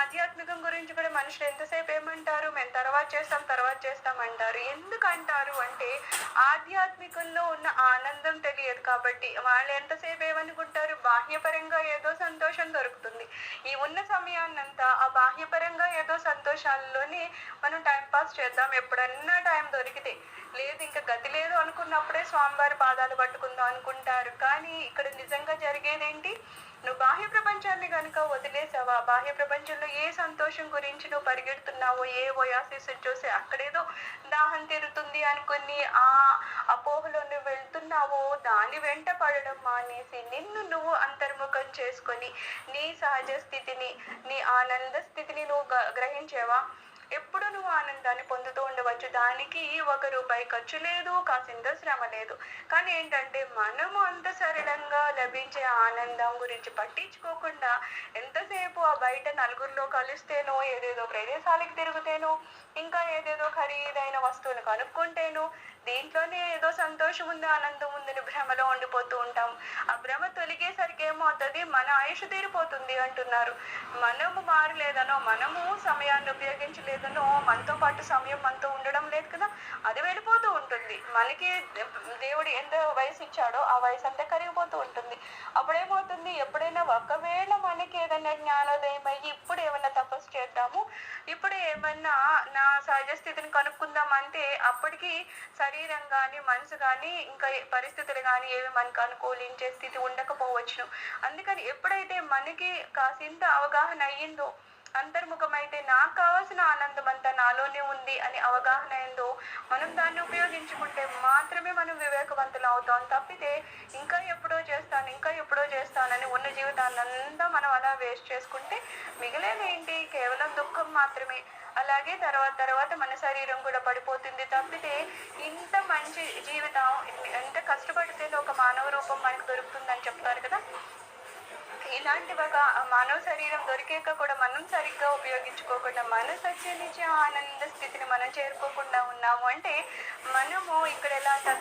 ఆధ్యాత్మికం గురించి కూడా మనుషులు ఎంతసేపు ఏమంటారు? మేము తర్వాత చేస్తాం తర్వాత చేస్తాం అంటారు. ఎందుకు అంటారు అంటే ఆధ్యాత్మికంలో ఉన్న ఆనందం తెలియదు కాబట్టి వాళ్ళు ఎంతసేపు ఏమనుకుంటారు? బాహ్యపరంగా ఏదో సంతోషం దొరుకుతుంది. ఈ ఉన్న సమయాన్నంతా ఆ బాహ్యపరంగా ఏదో సంతోషాల్లోనే మనం టైం పాస్ చేద్దాం. ఎప్పుడన్నా టైం దొరికితే. లేదు ఇంకా గతి లేదు అనుకున్నప్పుడే స్వామివారి పాదాలు పట్టుకుందాం అనుకుంటారు. కానీ ఇక్కడ నిజంగా జరిగేదేంటి? నువ్వు బాహ్య ప్రపంచాన్ని కనుక వదిలేసావా? బాహ్య ప్రపంచంలో ఏ సంతోషం గురించి నువ్వు పరిగెడుతున్నావో ఏ ఓయాసిస్ చూసి అక్కడేదో దాహం తీరుతుంది అనుకుని ఆ అపోహలో నువ్వు వెళ్తున్నావో దాని వెంట పడడం మానేసి నిన్ను నువ్వు అంతర్ముఖం చేసుకొని నీ సహజ స్థితిని నీ ఆనంద స్థితిని నువ్వు గ- గ్రహించేవా? ఎప్పుడు నువ్వు ఆనందాన్ని పొందుతూ ఉండవచ్చు. దానికి ఒక రూపాయి ఖర్చు లేదు కాసింత శ్రమ లేదు. కానీ ఏంటంటే మనము అంత సరళంగా లభించే ఆనందం గురించి పట్టించుకోకుండా ఎంతసేపు ఆ బయట నలుగురిలో కలిస్తేనో ఏదేదో ప్రదేశాలకు తిరుగుతేనో ఇంకా ఏదేదో ఖరీదైన వస్తువులు కనుక్కుంటేనో దీంట్లోనే ఏదో సంతోషం ఉంది ఆనందం ఉందని భ్రమలో ఉండిపోతూ ఉంటాం. ఆ భ్రమ తొలగేసరికి ఏమవుతుంది? మన ఆయుష్ తీరిపోతుంది అంటున్నారు. మనము మారలేదనో మన సమయాన్ని ఉపయోగించలేదనో మనతో పాటు సమయం మనతో ఉండడం లేదు కదా అది వెళ్ళిపోతూ ఉంటుంది. మనకి దేవుడు ఎంత వయసు ఇచ్చాడో ఆ వయసు అంతా కరిగిపోతూ ఉంటుంది. అప్పుడేమవుతుంది? ఎప్పుడైనా ఒకవేళ మనకి ఏదైనా జ్ఞానోదయం అయ్యి ఇప్పుడు ఏమైనా తపస్సు చేద్దాము ఇప్పుడు ఏమన్నా నా సహజ స్థితిని కనుక్కుందాం అంటే అప్పటికి శరీరం కానీ మనసు కానీ ఇంకా పరిస్థితులు కానీ ఏవి మనకు అనుకూలించే స్థితి ఉండకపోవచ్చును. అందుకని ఎప్పుడైతే మనకి కాసింత అవగాహన అయ్యిందో అంతర్ముఖమైతే నాకు కావాల్సిన ఆనందం అంతా నాలోనే ఉంది అని అవగాహన ఏందో మనం దాన్ని ఉపయోగించుకుంటే మాత్రమే మనం వివేకవంతులు అవుతాం. తప్పితే ఇంకా ఎప్పుడో చేస్తాను ఇంకా ఎప్పుడో చేస్తానని ఉన్న జీవితాన్ని అంతా మనం అలా వేస్ట్ చేసుకుంటే మిగిలేదేంటి కేవలం దుఃఖం మాత్రమే. అలాగే తర్వాత తర్వాత మన శరీరం కూడా పడిపోతుంది. తప్పితే ఇంత మంచి జీవితం ఎంత కష్టపడితేనే ఒక మానవ రూపం మనకు దొరుకుతుందని చెప్తారు కదా? ఇలాంటి ఒక మానవ శరీరం దొరికాక కూడా మనం సరిగ్గా ఉపయోగించుకోకుండా మన సత్యనిచ్చే ఆనంద స్థితిని మనం చేరుకోకుండా ఉన్నాము అంటే మనము ఇక్కడ ఎలా అంటే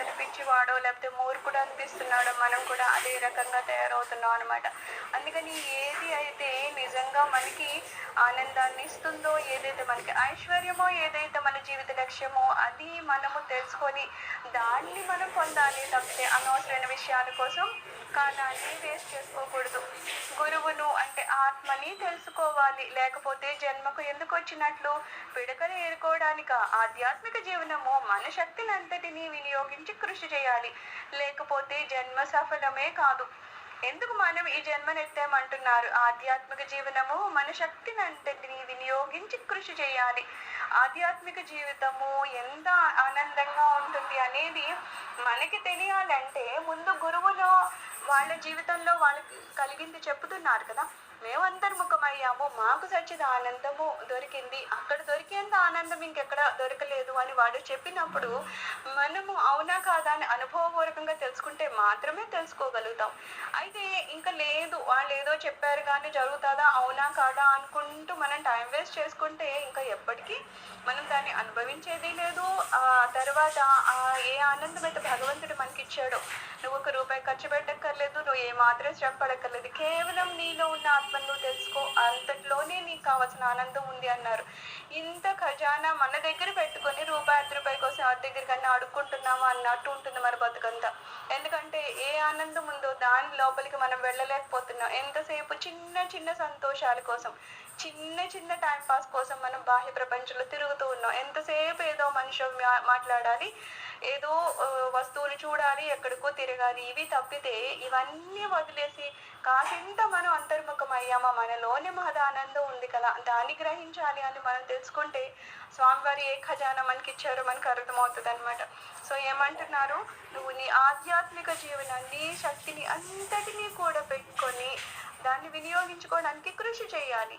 లేకపోతే మూర్ఖుడు అనిపిస్తున్నాడో మనం కూడా అదే రకంగా తయారవుతున్నాం అనమాట అందుకని ఏది అయితే నిజంగా మనకి ఆనందాన్ని ఇస్తుందో ఏదైతే మనకి ఐశ్వర్యమో ఏదైతే మన జీవిత లక్ష్యమో అది మనము తెలుసుకొని దాన్ని మనం పొందాలి తప్పితే అనవసరమైన విషయాల కోసం కాలాన్ని వేస్ట్ చేసుకోకూడదు. గురువును అంటే ఆత్మని తెలుసుకోవాలి. లేకపోతే జన్మకు ఎందుకు వచ్చినట్లు? పిడకలు ఏరుకోవడానిక. ఆధ్యాత్మిక జీవనము మన శక్తినంతటినీ వినియోగించి కృషి చేయాలి. లేకపోతే జన్మ సఫలమే కాదు. ఎందుకు మనం ఈ జన్మనెత్తామంటున్నారు ఆధ్యాత్మిక జీవనము మన శక్తినంతటిని వినియోగించి కృషి చేయాలి. ఆధ్యాత్మిక జీవితము ఎంత ఆనందంగా ఉంటుంది అనేది మనకి తెలియాలంటే ముందు గురువులు వాళ్ళ జీవితంలో వాళ్ళకి కలిగింది చెప్తున్నారు కదా. మేము అంతర్ముఖమయ్యాము మాకు సచ్చిద ఆనందము దొరికింది. అక్కడ దొరికేంత ఆనందం ఇంకెక్కడ దొరకలేదు అని వాడు చెప్పినప్పుడు మనము అవునా కాదా అని అనుభవపూర్వకంగా తెలుసుకుంటే మాత్రమే తెలుసుకోగలుగుతాం. అయితే ఇంకా లేదు. వాళ్ళు ఏదో చెప్పారు కానీ జరుగుతుందా? అవునా కాదా? అనుకుంటూ మనం టైం వేస్ట్ చేసుకుంటే ఇంకా ఎప్పటికీ మనం దాన్ని అనుభవించేది లేదు. ఆ తర్వాత ఏ ఆనందం అయితే భగవంతుడు మనకి ఇచ్చాడో నువ్వు ఒక రూపాయి ఖర్చు పెట్టక్కర్లేదు. నువ్వు ఏ మాత్రం శ్రమ పడక్కర్లేదు కేవలం నీలో ఉన్న ఆత్మను తెలుసుకో. అంతట్లోనే నీకు కావాల్సిన ఆనందం ఉంది అన్నారు. ఇంత ఖజానా మన దగ్గర పెట్టుకొని రూపాయి అర్ధ రూపాయి కోసం ఎవరి దగ్గర కన్నా అడుక్కుంటున్నామా అన్నట్టు ఉంటుంది మన బతుకంతా. ఎందుకంటే ఏ ఆనందం ఉందో దాని లోపలికి మనం వెళ్ళలేకపోతున్నాం. ఎంతసేపు చిన్న చిన్న సంతోషాల కోసం చిన్న చిన్న టైం పాస్ కోసం మనం బాహ్య ప్రపంచంలో తిరుగుతూ ఉన్నాం. ఎంతసేపు ఏదో మనిషి మా- మాట్లాడాలి. ఏదో వస్తువుని వస్తువులు చూడాలి ఎక్కడికో తిరగాలి ఇవి తప్పితే ఇవన్నీ వదిలేసి కాసింత మనం అంతర్ముఖం అయ్యామా? మనలోనే మహదానందం ఉంది కదా? దాన్ని గ్రహించాలి అని మనం తెలుసుకుంటే స్వామివారి ఏ ఖజానా మనకి ఇచ్చారో మనకు అర్థమవుతుంది అనమాట సో ఏమంటున్నారు? నువ్వు నీ ఆధ్యాత్మిక జీవనాన్ని శక్తిని అంతటినీ కూడా పెట్టుకొని దాన్ని వినియోగించుకోవడానికి కృషి చేయాలి.